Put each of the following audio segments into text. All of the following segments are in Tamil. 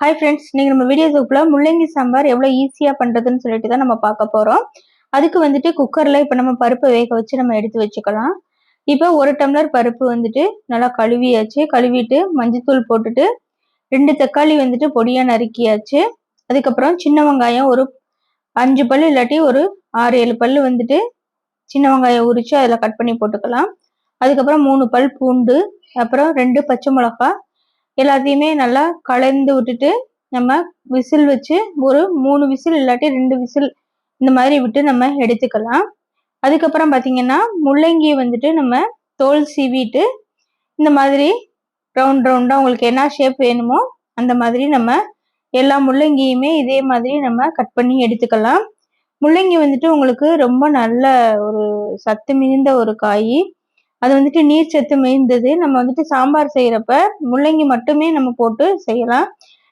ஹாய் ஃப்ரெண்ட்ஸ் நீங்கள் நம்ம வீடியோ சூப்பில் முள்ளங்கி சாம்பார் எவ்வளோ ஈஸியாக பண்ணுறதுன்னு சொல்லிட்டு தான் நம்ம பார்க்க போகிறோம் அதுக்கு வந்துட்டு குக்கரில் இப்போ நம்ம பருப்பை வேக வச்சு நம்ம எடுத்து வச்சுக்கலாம். இப்போ ஒரு டம்ளர் பருப்பு வந்துட்டு நல்லா கழுவியாச்சு. கழுவிட்டு மஞ்சத்தூள் போட்டுட்டு ரெண்டு தக்காளி வந்துட்டு பொடியாக நறுக்கியாச்சு. அதுக்கப்புறம் சின்ன வெங்காயம் ஒரு அஞ்சு பல் இல்லாட்டி ஒரு ஆறு ஏழு பல் வந்துட்டு சின்ன வெங்காயம் உரித்து அதில் கட் பண்ணி போட்டுக்கலாம். அதுக்கப்புறம் மூணு பல் பூண்டு அப்புறம் ரெண்டு பச்சை மிளகா எல்லாத்தையுமே நல்லா கலந்து விட்டுட்டு நம்ம விசில் வச்சு ஒரு மூணு விசில் இல்லாட்டி ரெண்டு விசில் இந்த மாதிரி விட்டு நம்ம எடுத்துக்கலாம். அதுக்கப்புறம் பார்த்தீங்கன்னா முள்ளங்கியை வந்துட்டு நம்ம தோல் சீவிட்டு இந்த மாதிரி ரவுண்ட் ரவுண்டாக உங்களுக்கு என்ன ஷேப் வேணுமோ அந்த மாதிரி நம்ம எல்லா முள்ளங்கியுமே இதே மாதிரி நம்ம கட் பண்ணி எடுத்துக்கலாம். முள்ளங்கி வந்துட்டு உங்களுக்கு ரொம்ப நல்ல ஒரு சத்து மிகுந்த ஒரு காய் அது வந்துட்டு நீர் சத்து மேய்ந்தது நம்ம வந்துட்டு சாம்பார் செய்யறப்ப முள்ளங்கி மட்டுமே நம்ம போட்டு செய்யலாம்.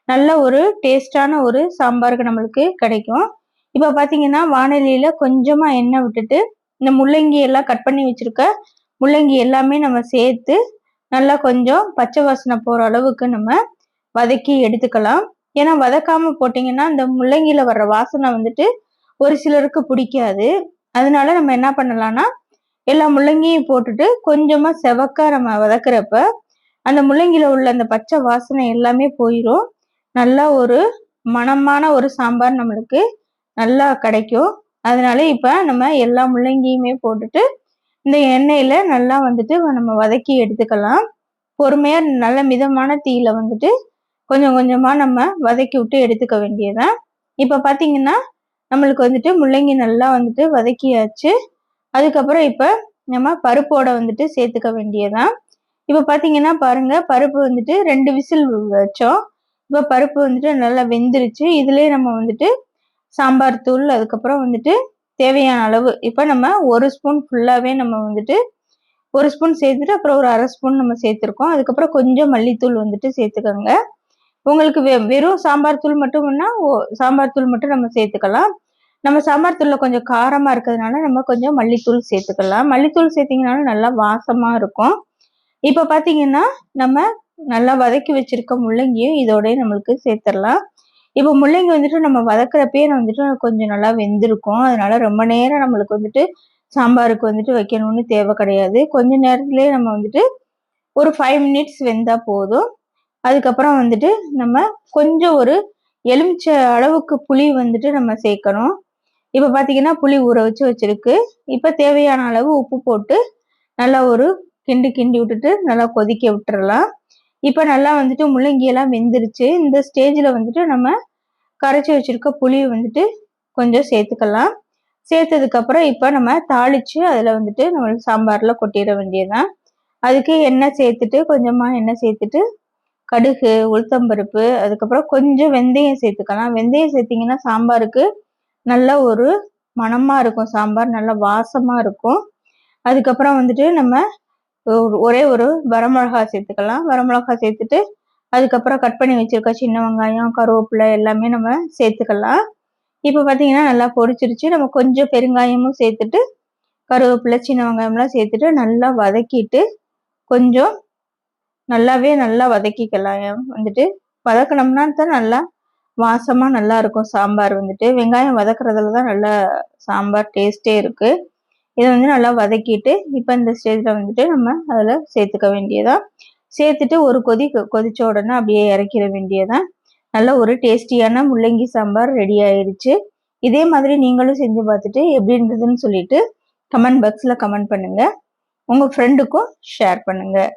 நல்ல ஒரு டேஸ்டான ஒரு சாம்பாருக்கு நம்மளுக்கு கிடைக்கும். இப்போ பார்த்தீங்கன்னா வானொலியில கொஞ்சமாக எண்ணெய் விட்டுட்டு இந்த முள்ளங்கி எல்லாம் கட் பண்ணி வச்சிருக்க முள்ளங்கி எல்லாமே நம்ம சேர்த்து நல்லா கொஞ்சம் பச்சை வாசனை போகிற அளவுக்கு நம்ம வதக்கி எடுத்துக்கலாம். ஏன்னா வதக்காம போட்டிங்கன்னா இந்த முள்ளங்கியில வர்ற வாசனை வந்துட்டு ஒரு சிலருக்கு பிடிக்காது. அதனால நம்ம என்ன பண்ணலாம்னா எல்லா முள்ளங்கியும் போட்டுட்டு கொஞ்சமா செவக்கா நம்ம வதக்குறப்ப அந்த முள்ளங்கியில உள்ள அந்த பச்சை வாசனை எல்லாமே போயிடும் நல்லா ஒரு மணமான ஒரு சாம்பார் நம்மளுக்கு நல்லா கிடைக்கும். அதனால இப்ப நம்ம எல்லா முள்ளங்கியுமே போட்டுட்டு இந்த எண்ணெயில நல்லா வந்துட்டு நம்ம வதக்கி எடுத்துக்கலாம். பொறுமையா நல்ல மிதமான தீயில வந்துட்டு கொஞ்சம் கொஞ்சமா நம்ம வதக்கி விட்டு எடுத்துக்க வேண்டியதான் இப்ப பாத்தீங்கன்னா நம்மளுக்கு வந்துட்டு முள்ளங்கி நல்லா வந்துட்டு வதக்கியாச்சு. அதுக்கப்புறம் இப்போ நம்ம பருப்போட வந்துட்டு சேர்த்துக்க வேண்டியதான் இப்போ பார்த்தீங்கன்னா பாருங்க பருப்பு வந்துட்டு ரெண்டு விசில் வச்சோம். இப்போ பருப்பு வந்துட்டு நல்லா வெந்துருச்சு. இதுலேயே நம்ம வந்துட்டு சாம்பார் தூள் அதுக்கப்புறம் வந்துட்டு தேவையான அளவு. இப்போ நம்ம ஒரு ஸ்பூன் ஃபுல்லாகவே நம்ம வந்துட்டு ஒரு ஸ்பூன் சேர்த்துட்டு அப்புறம் ஒரு அரை ஸ்பூன் நம்ம சேர்த்துருக்கோம். அதுக்கப்புறம் கொஞ்சம் மல்லித்தூள் வந்துட்டு சேர்த்துக்கோங்க. உங்களுக்கு வெ வெறும் சாம்பார் தூள் மட்டும்னா சாம்பார் தூள் மட்டும் நம்ம சேர்த்துக்கலாம். நம்ம சாம்பார் தூள்ல கொஞ்சம் காரமாக இருக்கிறதுனால நம்ம கொஞ்சம் மல்லித்தூள் சேர்த்துக்கலாம். மல்லித்தூள் சேர்த்திங்கனாலும் நல்லா வாசமாக இருக்கும். இப்போ பார்த்தீங்கன்னா நம்ம நல்லா வதக்கி வச்சுருக்க முள்ளங்கியும் இதோடய நம்மளுக்கு சேர்த்துடலாம். இப்போ முள்ளங்கி வந்துட்டு நம்ம வதக்குறப்பயே வந்துட்டு கொஞ்சம் நல்லா வெந்திருக்கும். அதனால ரொம்ப நேரம் நம்மளுக்கு வந்துட்டு சாம்பாருக்கு வந்துட்டு வைக்கணும்னு தேவை கிடையாது. கொஞ்ச நேரத்துலேயே நம்ம வந்துட்டு ஒரு ஃபைவ் மினிட்ஸ் வெந்தால் போதும். அதுக்கப்புறம் வந்துட்டு நம்ம கொஞ்சம் ஒரு எலுமிச்ச அளவுக்கு புளி வந்துட்டு நம்ம சேர்க்கணும். இப்போ பார்த்தீங்கன்னா புளி ஊற வச்சு வச்சுருக்கு. இப்போ தேவையான அளவு உப்பு போட்டு நல்லா ஒரு கிண்டு கிண்டி விட்டுட்டு நல்லா கொதிக்க விட்டுறலாம். இப்போ நல்லா வந்துட்டு முள்ளங்கியெல்லாம் வெந்துருச்சு. இந்த ஸ்டேஜில் வந்துட்டு நம்ம கரைச்சி வச்சிருக்க புளியை வந்துட்டு கொஞ்சம் சேர்த்துக்கலாம். சேர்த்ததுக்கப்புறம் இப்போ நம்ம தாளித்து அதில் வந்துட்டு நம்ம சாம்பாரில் கொட்டிட வேண்டியதுதான். அதுக்கு எண்ணெய் சேர்த்துட்டு கொஞ்சமாக எண்ணெய் சேர்த்துட்டு கடுகு உளுத்தம்பருப்பு அதுக்கப்புறம் கொஞ்சம் வெந்தயம் சேர்த்துக்கலாம். வெந்தயம் சேர்த்திங்கன்னா சாம்பாருக்கு நல்ல ஒரு மணமாக இருக்கும் சாம்பார் நல்லா வாசமாக இருக்கும். அதுக்கப்புறம் வந்துட்டு நம்ம ஒரே ஒரு வரமிளகா சேர்த்துக்கலாம். வரமிளகா சேர்த்துட்டு அதுக்கப்புறம் கட் பண்ணி வச்சுருக்க சின்ன வெங்காயம் கருவேப்பிலை எல்லாமே நம்ம சேர்த்துக்கலாம். இப்போ பார்த்தீங்கன்னா நல்லா பொரிச்சிருச்சு. நம்ம கொஞ்சம் பெருங்காயமும் சேர்த்துட்டு கருவேப்பிலை சின்ன வெங்காயம்லாம் சேர்த்துட்டு நல்லா வதக்கிட்டு கொஞ்சம் நல்லாவே நல்லா வதக்கிக்கலாம். வந்துட்டு வதக்கினோம்னா தான் நல்லா வாசமாக நல்லா இருக்கும் சாம்பார் வந்துட்டு. வெங்காயம் வதக்குறதுல தான் நல்லா சாம்பார் டேஸ்ட்டே இருக்குது இதை வந்து நல்லா வதக்கிட்டு இப்போ இந்த ஸ்டேஜில் வந்துட்டு நம்ம அதில் சேர்த்துக்க வேண்டியதான் சேர்த்துட்டு ஒரு கொதி கொதிச்ச உடனே அப்படியே இறக்கிட வேண்டியதான் நல்ல ஒரு டேஸ்டியான முள்ளங்கி சாம்பார் ரெடி ஆயிடுச்சு இதே மாதிரி நீங்களும் செஞ்சு பார்த்துட்டு எப்படி இருந்ததுன்னு சொல்லிட்டு கமெண்ட் பாக்ஸில் கமெண்ட் பண்ணுங்கள் உங்கள் ஃப்ரெண்டுக்கும் ஷேர் பண்ணுங்கள்